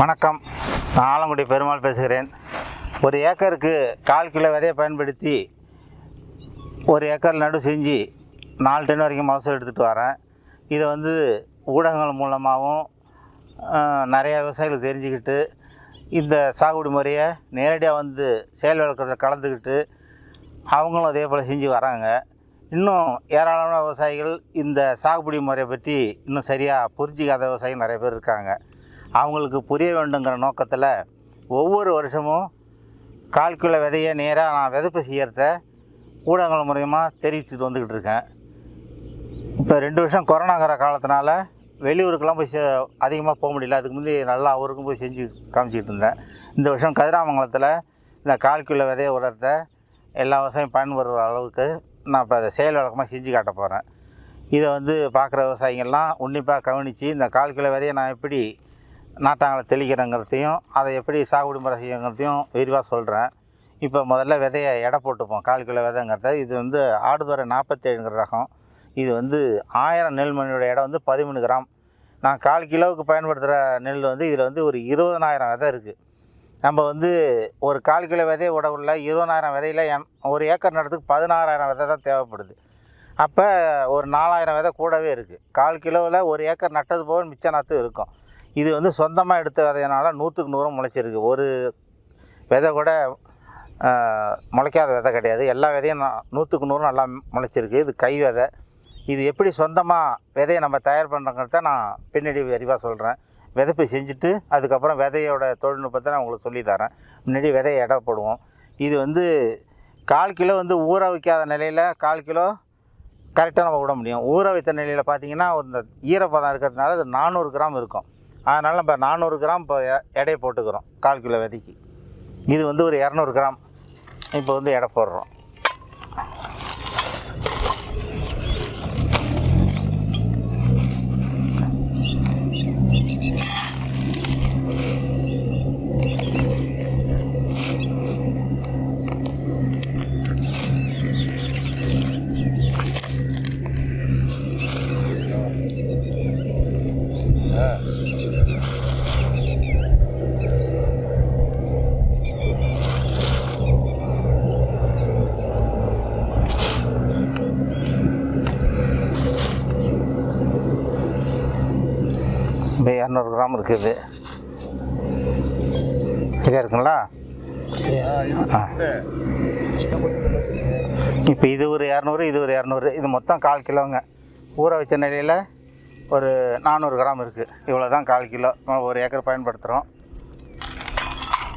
வணக்கம். நான் ஆலங்குடி பெருமாள் பேசுகிறேன். ஒரு ஏக்கருக்கு கால் கிலோ விதையை பயன்படுத்தி ஒரு ஏக்கர் நடு செஞ்சு நாலு டன் வரைக்கும் மகசூல் எடுத்துகிட்டு வரேன். இதை வந்து ஊடகங்கள் மூலமாகவும் நிறையா விவசாயிகள் தெரிஞ்சுக்கிட்டு இந்த சாகுபடி முறையை நேரடியாக வந்து செயல் வளர்க்குறத கலந்துக்கிட்டு அவங்களும் அதே போல் செஞ்சு வராங்க. இன்னும் ஏராளமான விவசாயிகள் இந்த சாகுபடி முறையை பற்றி இன்னும் சரியாக புரிஞ்சிக்காத விவசாயிகள் நிறைய பேர் இருக்காங்க. அவங்களுக்கு புரிய வேண்டுங்கிற நோக்கத்தில் ஒவ்வொரு வருஷமும் கால்குல விதையை நேராக நான் விதைப்பு செய்கிறத ஊடகங்கள் மூலயமா தெரிவிச்சுட்டு வந்துக்கிட்டு இருக்கேன். இப்போ ரெண்டு வருஷம் கொரோனாங்கிற காலத்தினால வெளியூருக்கெல்லாம் போய் அதிகமாக போக முடியல. அதுக்கு முந்தைய நல்லா அவருக்கும் போய் செஞ்சு காமிச்சிக்கிட்டு இருந்தேன். இந்த வருஷம் கதிராமங்கலத்தில் இந்த கால்குல விதையை உலர்த்த எல்லா விவசாயம் பயன்படுற அளவுக்கு நான் இப்போ அதை செயல் வழக்கமாக செஞ்சு காட்ட போகிறேன் இதை வந்து பார்க்குற விவசாயிகள்லாம் உன்னிப்பாக கவனித்து இந்த கால்குல விதையை நான் எப்படி நாட்டாங்களை தெளிக்கிறங்கிறதையும் அதை எப்படி சாகுபடி முறை செய்யுங்கிறதையும் விரிவாக சொல்கிறேன் இப்போ முதல்ல விதையை எடை போட்டுப்போம் கால் கிலோ விதைங்கிறத. இது வந்து ஆடுதுறை நாற்பத்தேழுங்கிற ரகம். இது வந்து ஆயிரம் நெல்மணியோட இடம் எடை வந்து பதிமூணு கிராம். நான் கால் கிலோவுக்கு பயன்படுத்துகிற நெல் வந்து இதில் வந்து ஒரு இருபதனாயிரம் விதை இருக்குது நம்ம வந்து ஒரு கால் கிலோ விதையை உடவுள்ள இருபதாயிரம் விதையில் என் ஒரு ஏக்கர் நடத்துக்கு பதினாறாயிரம் விதை தான் தேவைப்படுது. அப்போ ஒரு நாலாயிரம் விதை கூடவே இருக்குது கால் கிலோவில் ஒரு ஏக்கர் நட்டது போக மிச்ச நாற்று இருக்கும். இது வந்து சொந்தமாக எடுத்த விதையினால நூற்றுக்கு நூறும் முளைச்சிருக்கு. ஒரு விதை கூட முளைக்காத விதை கிடையாது. எல்லா விதையும் நூற்றுக்கு நூறு நல்லா முளைச்சிருக்கு. இது கை விதை. இது எப்படி சொந்தமாக விதையை நம்ம தயார் பண்ணுறங்கிறத நான் பின்னாடி விரிவாக சொல்கிறேன் விதைப்பு செஞ்சுட்டு அதுக்கப்புறம் விதையோட தொழில்நுட்பத்தை நான் உங்களுக்கு சொல்லித்தரேன் முன்னாடி விதையை எடை போடுவோம். இது வந்து கால் கிலோ வந்து ஊற வைக்காத நிலையில் கால் கிலோ கரெக்டாக நம்ம விட முடியும். ஊற வைத்த நிலையில் பார்த்தீங்கன்னா இந்த ஈரப்பதம் இருக்கிறதுனால அது நானூறு கிராம் இருக்கும். அதனால் நம்ம நானூறு கிராம் இப்போ எ- எடையை போட்டுக்கிறோம். கால் கிலோ விதைக்கு. இது வந்து ஒரு இரநூறு கிராம். இப்போ வந்து எடை போடுறோம். இப்போ இரநூறு கிராம் இருக்குது. சரியா இருக்குங்களா? ஆ. இப்போ இது ஒரு இரநூறு இது ஒரு இரநூறு இது மொத்தம் கால் கிலோங்க. ஊற வச்ச நிலையில் ஒரு நானூறு கிராம் இருக்குது இவ்வளோ தான் கால் கிலோ. நம்ம ஒரு ஏக்கர் பயன்படுத்துகிறோம்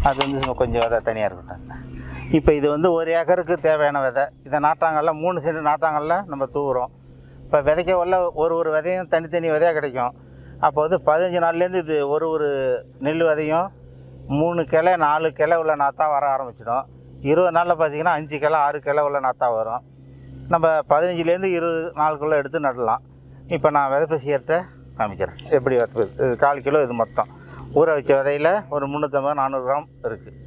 அது வந்து கொஞ்சம் விதை தனியாக இருக்கட்டும். இப்போ இது வந்து ஒரு ஏக்கருக்கு தேவையான விதை. இதை நாட்டாங்கல்ல மூணு சென்ட் நாட்டாங்கல்ல நம்ம தூவுறோம். இப்போ விதைக்க உள்ள ஒரு ஒரு விதையும் தனித்தனி விதையாக கிடைக்கும். அப்போ வந்து பதினஞ்சு நாள்லேருந்து இது ஒரு ஒரு நெல் விதையும் மூணு கிளை நாலு கிளை உள்ள நாற்றா வர ஆரம்பிச்சிடும். இருபது நாளில் பார்த்தீங்கன்னா அஞ்சு கிளை ஆறு கிளை உள்ள நாற்றா வரும். நம்ம பதினஞ்சுலேருந்து இருபது நாளுக்குள்ளே எடுத்து நடலாம். இப்போ நான் விதைப்பு செய்யறத காமிக்கிறேன். எப்படி விதைப்பு இது கால் கிலோ இது மொத்தம். ஊற வச்ச விதையில் ஒரு முந்நூற்றம்பது நானூறு கிராம் இருக்குது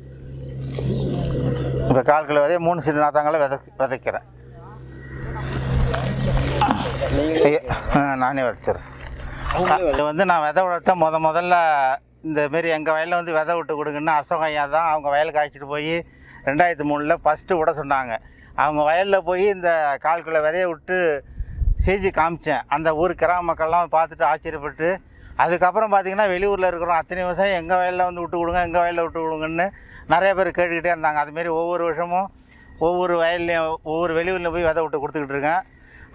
இப்போ கால் கிலோ விதையை மூணு சிறு நாத்தாங்களை விதை விதைக்கிறேன். நானே விதைச்சிடுறேன். இது வந்து நான் விதை விடத்த முத முதல்ல இந்த மாரி எங்கள் வயலில் வந்து விதை விட்டு கொடுங்கன்னு அசோகம் ஐயா தான் அவங்க வயலுக்கு அழைச்சிட்டு போய் ரெண்டாயிரத்தி மூணில் ஃபஸ்ட்டு விட சொன்னாங்க. அவங்க வயலில் போய் இந்த கால் கிலோ விதையை விட்டு செஞ்சு காமிச்சேன். அந்த ஊர் கிராம மக்கள்லாம் பார்த்துட்டு ஆச்சரியப்பட்டு அதுக்கப்புறம் பார்த்தீங்கன்னா வெளியூரில் இருக்கிறோம் அத்தனை விவசாயம் எங்கள் வயலில் வந்து விட்டு கொடுங்க எங்கள் வயலில் விட்டு கொடுங்கன்னு நிறைய பேர் கேட்டுக்கிட்டே இருந்தாங்க. அதுமாரி ஒவ்வொரு வருஷமும் ஒவ்வொரு வயல்லையும் ஒவ்வொரு வெளியூரில் போய் விதை விட்டு கொடுத்துக்கிட்டு இருக்கேன்.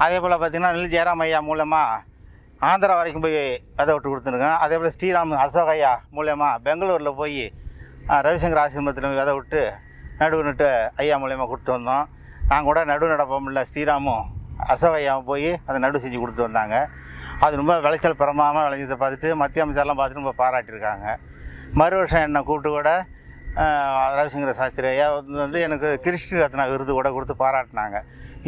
அதே போல் பார்த்திங்கன்னா நெல் ஜெயராம் ஐயா மூலமாக ஆந்திரா வரைக்கும் போய் விதை விட்டு கொடுத்துருக்கேன். அதே போல் ஸ்ரீராம் அசோகையா மூலயமா பெங்களூரில் போய் ரவிசங்கர் ஆசிரமத்தில் விதை விட்டு நடுவு நட்டு ஐயா மூலயமா கொடுத்து வந்தோம். நாங்கள் கூட நடுவு நடப்போம்ல ஸ்ரீராமும் அசோகையாவும் போய் அதை நடுவு செஞ்சு கொடுத்து வந்தாங்க. அது ரொம்ப விளைச்சல் பிரமாதமாக விளைஞ்சதை பார்த்துட்டு மத்திய அமைச்சர்லாம் பார்த்துட்டு ரொம்ப பாராட்டியிருக்காங்க. மறு வருஷம் என்னை கூப்பிட்டு கூட ரவிசங்கர சாஸ்திரி ஐயா வந்து எனக்கு கிருஷ்ண ரத்னா விருது கூட கொடுத்து பாராட்டினாங்க.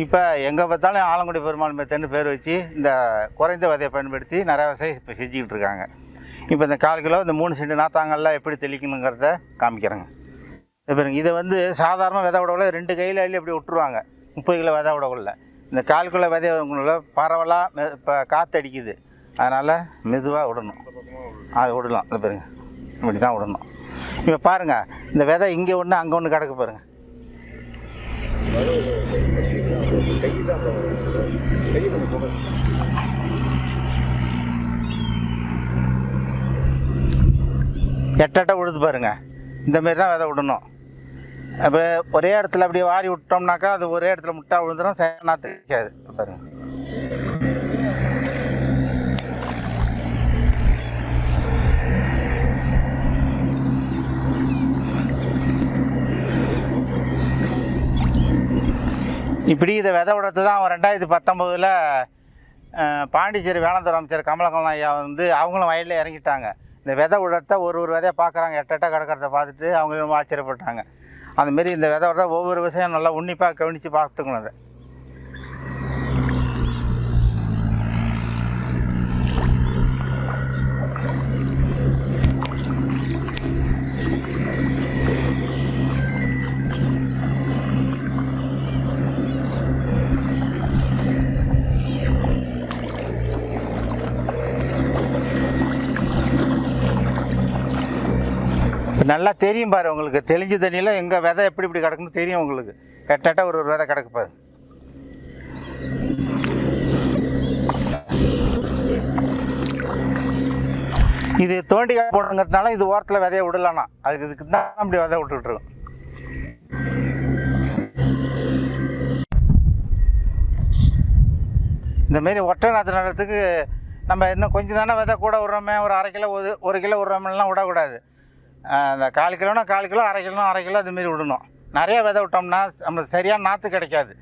இப்போ எங்கே பார்த்தாலும் ஆலங்குடி பெருமாள் மெத்தன்னு பேர் வச்சு இந்த குறைந்த விதையை பயன்படுத்தி நிறைய விவசாயம் இப்போ செஞ்சுக்கிட்டு இருக்காங்க. இப்போ இந்த கால் கிலோ இந்த மூணு சென்ட் நாத்தாங்கல்லாம் எப்படி தெளிக்கணுங்கிறத காமிக்கிறேங்க. இது பாருங்க இதை வந்து சாதாரண விதை விடக்குள்ள ரெண்டு கையில் அள்ளி அப்படி விட்டுருவாங்க. முப்பது கிலோ விதை விடக்குள்ள இந்த கால் கிலோ விதை விடக்குள்ள பரவலாக இப்போ காற்று அடிக்குது. அதனால் மெதுவாக விடணும். அது விடலாம். இந்த பாருங்க இப்படி தான் விடணும். இப்போ பாருங்கள் இந்த விதை இங்கே ஒன்று அங்கே ஒன்று கிடக்கு பாருங்கள் எட்டட்ட விழுது பாருங்கள் இந்த மாரி தான் விதை விடணும் அப்போ ஒரே இடத்துல அப்படியே வாரி விட்டோம்னாக்கா அது ஒரே இடத்துல முட்டா விழுந்துடும் சேனாத்து வைக்காது பாருங்கள் இப்படி இதை விதை விடத்து தான் அவன் ரெண்டாயிரத்தி பத்தொம்போதில் பாண்டிச்சேரி வேளாண்துறை அமைச்சர் கமலக்கண்ணன் ஐயா வந்து அவங்களும் வயலில் இறங்கிட்டாங்க. இந்த விதை விடத்தை ஒரு ஒரு விதையை பார்க்குறாங்க. எட்டெட்டாக கிடக்கிறத பார்த்துட்டு அவங்க ரொம்ப ஆச்சரியப்பட்டாங்க அந்தமாரி இந்த விதை விட ஒவ்வொரு விஷயம் நல்லா உன்னிப்பாக கவனித்து பார்த்துக்கணும் அதை. நல்லா தெரியும் பாரு உங்களுக்கு. தெளிஞ்ச தண்ணியில் எங்கே விதை எப்படி இப்படி கிடக்குன்னு தெரியும் உங்களுக்கு. எட்டட்ட ஒரு ஒரு விதை கிடக்கு பாரு. இது தோண்டி போடுங்கிறதுனால இது ஓரத்தில் விதைய விடலாம்னா. அதுக்கு இதுக்கு தான் அப்படி விதை விட்டுட்ருக்கோம் இந்த மாரி ஒற்றை நாற்று நடுறதுக்கு நம்ம இன்னும் கொஞ்சம் தானே விதை கூட விடுறோமே. ஒரு அரை கிலோ ஒரு ஒரு கிலோ விட்றோமெல்லாம் விடக்கூடாது. அந்த கால் கிலோனா கால் கிலோ அரை கிலோ அரை கிலோ அதுமாரி விடணும். நிறைய விதை விட்டோம்னா நம்மளுக்கு சரியான நாற்று கிடைக்காது.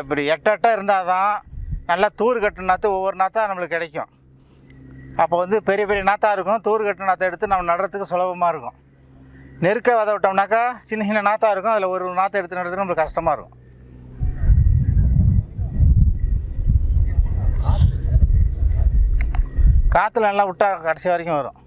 இப்படி எட்டு இருந்தால் தான் நல்லா தூர் கட்டு நாற்று ஒவ்வொரு நாற்றா நம்மளுக்கு கிடைக்கும். அப்போ வந்து பெரிய பெரிய நாற்றா இருக்கும். தூர் கட்டு நாற்றை எடுத்து நம்ம நடுறதுக்கு சுலபமாக இருக்கும். நெருக்க விதை விட்டோம்னாக்கா சின்ன சின்ன நாற்றா இருக்கும். அதில் ஒரு நாற்றை எடுத்து நடுறது நம்மளுக்கு கஷ்டமாக இருக்கும். காற்றுல நல்லா விட்டா கடைசி வரைக்கும் வரும்.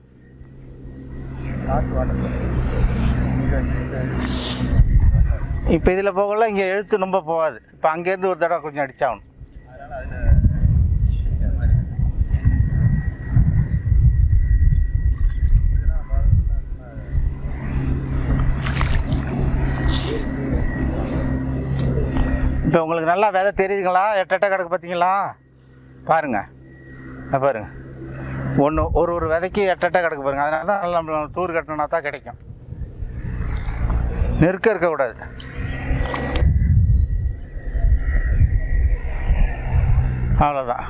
இப்போ இதில் போகல இங்கே எழுத்து ரொம்ப போகாது. இப்போ அங்கேருந்து ஒரு தடவை கொஞ்சம் அடித்தாகணும் இப்போ உங்களுக்கு நல்லா விதை தெரியுதுங்களா? எட்ட எட்ட கிடக்கு பார்த்தீங்களா? பாருங்க. பாருங்கள் ஒன்று ஒரு ஒரு விதைக்கு எட்டெட்டாக எட்ட கிடக்கு பாருங்க. அதனால தான் நல்லா நம்ம தூர் கட்டினா தான் கிடைக்கும். நெருக்க இருக்கக்கூடாது. அவ்வளோதான்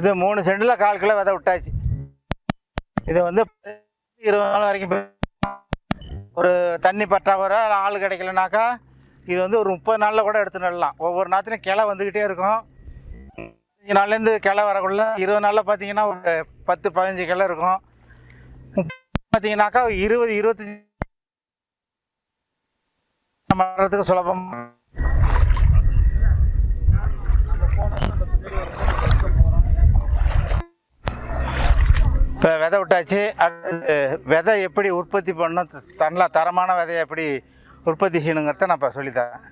இது மூணு செண்டில் கால் கிலோ விதை விட்டாச்சு. இது வந்து இருபது நாள் வரைக்கும் போய் ஒரு தண்ணி பற்றாக்குறை ஆள் கிடைக்கலனாக்கா இது வந்து ஒரு முப்பது நாளில் கூட எடுத்து நடலாம் ஒவ்வொரு நாற்றுலையும் கிளை வந்துக்கிட்டே இருக்கும். பதினஞ்சு நாள்லேருந்து கிளை வரக்குள்ள இருபது நாளில் பார்த்தீங்கன்னா ஒரு பத்து பதினஞ்சு கிளை இருக்கும். பார்த்தீங்கன்னாக்கா இருபது இருபத்தஞ்சி நம்ம சுலபம். இப்போ விதை விட்டாச்சு. அடுத்து விதை எப்படி உற்பத்தி பண்ணணும்? நல்லா தரமான விதையை எப்படி உற்பத்தி செய்யணுங்கிறத நான் இப்போ சொல்லித்தரேன்.